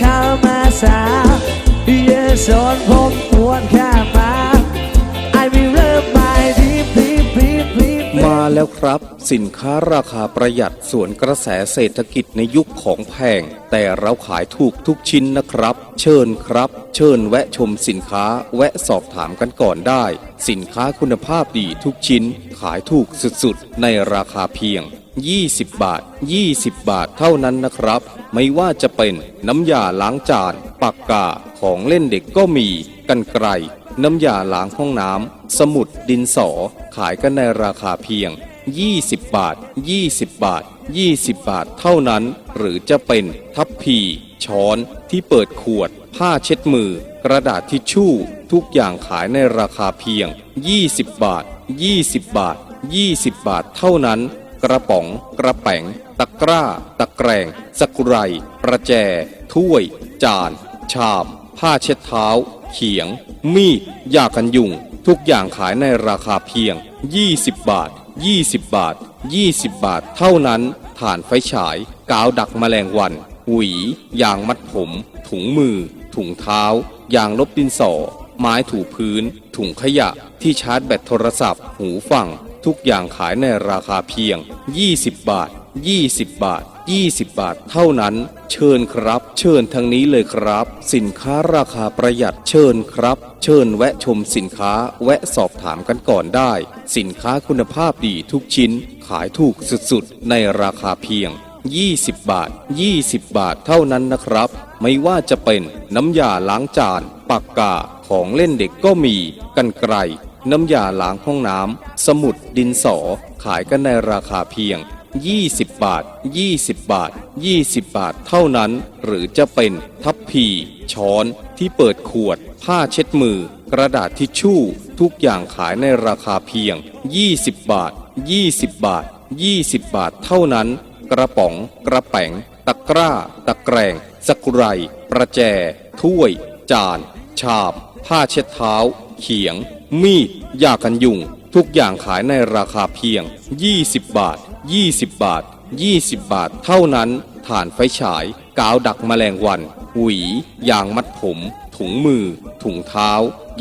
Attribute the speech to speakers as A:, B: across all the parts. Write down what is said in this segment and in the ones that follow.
A: ข้ามาสาเยสอนผมปวดข้ามา I will love my deep deep deep deep ม
B: าแล้วครับ สินค้าราคาประหยัดสวนกระแสเศรษฐกิจในยุคของแพง แต่เราขายถูกทุกชิ้นนะครับ เชิญครับ เชิญแวะชมสินค้าแวะสอบถามกันก่อนได้ สินค้าคุณภาพดีทุกชิ้น ขายถูกสุดๆ ในราคาเพียง 20 บาท 20 บาทเท่านั้นนะครับ ไม่ว่าจะเป็นน้ำยาล้างจาน ปากกา ของเล่นเด็กก็มีกันไกรน้ำยาล้างห้องน้ำ สมุดดินสอ ขายกันในราคาเพียง 20 บาท 20 บาท 20 บาทเท่านั้น หรือจะเป็นทัพพี ช้อนที่เปิดขวด ผ้าเช็ดมือ กระดาษทิชชู่ ทุกอย่างขายในราคาเพียง 20 บาท 20 บาท 20 บาทเท่านั้น กระป๋อง กระแป๋ง ตะกร้า ตะแกรงสกุไรประแจ ถ้วย จาน ชาม ผ้าเช็ดเท้า เขียง มีดยากันยุง ทุกอย่างขายในราคาเพียง 20 บาท 20 บาท 20 บาท เท่านั้นถ่านไฟฉาย กาวดักแมลงวัน หวี ยางมัดผม ถุงมือ ถุงเท้า ยางลบดินสอ ไม้ถูพื้น ถุงขยะ ที่ชาร์จแบตโทรศัพท์ หูฟัง ทุกอย่างขายในราคาเพียง 20 บาท 20 บาท 20 บาทเท่านั้น เชิญครับ เชิญทางนี้เลยครับ สินค้าราคาประหยัดเชิญครับ เชิญแวะชมสินค้าแวะสอบถามกันก่อนได้ สินค้าคุณภาพดีทุกชิ้น ขายถูกสุดๆ ในราคาเพียง 20 บาท 20 บาทเท่านั้นนะครับ ไม่ว่าจะเป็นน้ำยาล้างจาน ปากกา ของเล่นเด็กก็มี กันไกร น้ำยาล้างห้องน้ำ สมุดดินสอ ขายกันในราคาเพียง 20 บาท 20 บาท 20 บาทเท่านั้น หรือจะเป็นทัพพี ช้อนที่เปิดขวด ผ้าเช็ดมือ กระดาษทิชชู่ ทุกอย่างขายในราคาเพียง 20 บาท 20 บาท 20 บาทเท่านั้น กระป๋อง กระแป๋ง ตะกร้า ตะแกรงสกุไร ประแจ ถ้วย จาน ชาม ผ้าเช็ดเท้า เขียง มีดยากันยุง ทุกอย่างขายในราคาเพียง 20 บาท 20 บาท 20 บาทเท่านั้นถ่านไฟฉาย กาวดักแมลงวัน หวี ยางมัดผม ถุงมือ ถุงเท้า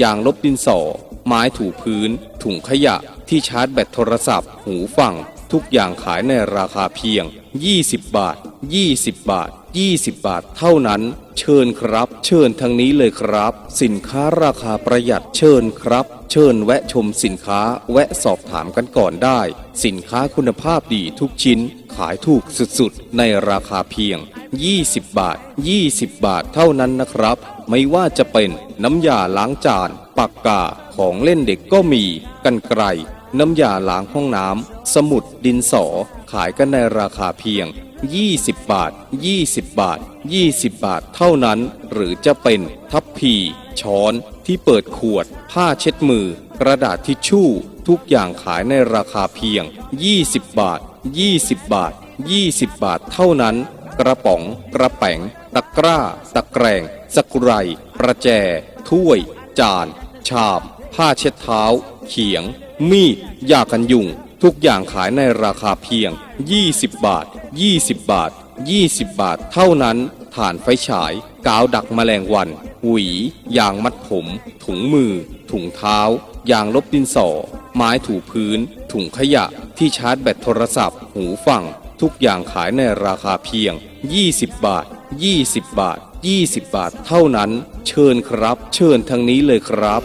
B: ยางลบดินสอ ไม้ถูพื้น ถุงขยะ ที่ชาร์จแบตโทรศัพท์ หูฟัง ทุกอย่างขายในราคาเพียง 20 บาท 20 บาท 20 บาทเท่านั้น เชิญครับ เชิญทางนี้เลยครับ สินค้าราคาประหยัดเชิญครับ เชิญแวะชมสินค้าแวะสอบถามกันก่อนได้ สินค้าคุณภาพดีทุกชิ้น ขายถูกสุดๆ ในราคาเพียง 20 บาท 20 บาทเท่านั้นนะครับ ไม่ว่าจะเป็นน้ำยาล้างจาน ปากกา ของเล่นเด็กก็มี กันไกรน้ำยาล้างห้องน้ำ สมุดดินสอ ขายกันในราคาเพียง 20 บาท 20 บาท 20 บาทเท่านั้น หรือจะเป็นทัพพี ช้อนที่เปิดขวด ผ้าเช็ดมือ กระดาษทิชชู่ ทุกอย่างขายในราคาเพียง 20 บาท 20 บาท 20 บาทเท่านั้น กระป๋อง กระแป๋ง ตะกร้า ตะแกรงสกุไรประแจ ถ้วย จาน ชาม ผ้าเช็ดเท้า เขียง มีดยากันยุง ทุกอย่างขายในราคาเพียง 20 บาท 20 บาท 20 บาทเท่านั้นถ่านไฟฉาย กาวดักแมลงวัน หวี ยางมัดผม ถุงมือ ถุงเท้า ยางลบดินสอ ไม้ถูพื้น ถุงขยะ ที่ชาร์จแบตโทรศัพท์ หูฟัง ทุกอย่างขายในราคาเพียง 20 บาท 20 บาท 20 บาทเท่านั้น เชิญครับ เชิญทางนี้เลยครับ